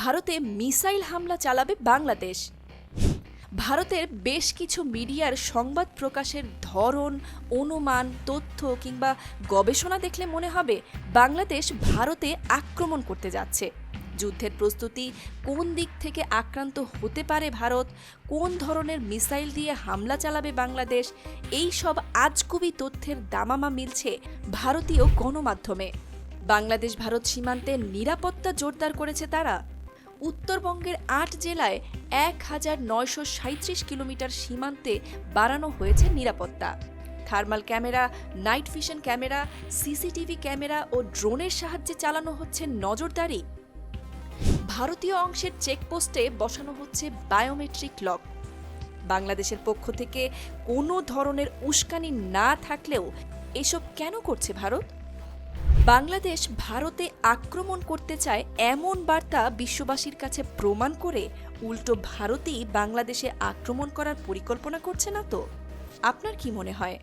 ভারতে মিসাইল হামলা চালাবে বাংলাদেশ। ভারতের বেশ কিছু মিডিয়ার সংবাদ প্রকাশের ধরন, অনুমান, তথ্য কিংবা গবেষণা দেখলে মনে হবে বাংলাদেশ ভারতে আক্রমণ করতে যাচ্ছে। যুদ্ধের প্রস্তুতি কোন দিক থেকে আক্রান্ত হতে পারে ভারত, কোন ধরনের মিসাইল দিয়ে হামলা চালাবে বাংলাদেশ, এই সব আজগুবি তথ্যের দামামা মিলছে ভারতীয় গণমাধ্যমে। বাংলাদেশ ভারত সীমান্তে নিরাপত্তা জোরদার করেছে তারা। উত্তরবঙ্গের আট জেলায় এক হাজার নয়শো সাঁত্রিশ কিলোমিটার সীমান্তে বাড়ানো হয়েছে নিরাপত্তা। Thermal camera, night vision camera, CCTV camera ও ড্রোনের সাহায্যে চালানো হচ্ছে নজরদারি। ভারতীয় অংশের চেকপোস্টে বসানো হচ্ছে বায়োমেট্রিক লক। বাংলাদেশের পক্ষ থেকে কোনো ধরনের উস্কানি না থাকলেও এসব কেন করছে ভারত? বাংলাদেশ ভারতে আক্রমণ করতে চায় এমন বার্তা বিশ্ববাসীর কাছে প্রমাণ করে উল্টো ভারতই বাংলাদেশে আক্রমণ করার পরিকল্পনা করছে না তো আপনার কি মনে হয়?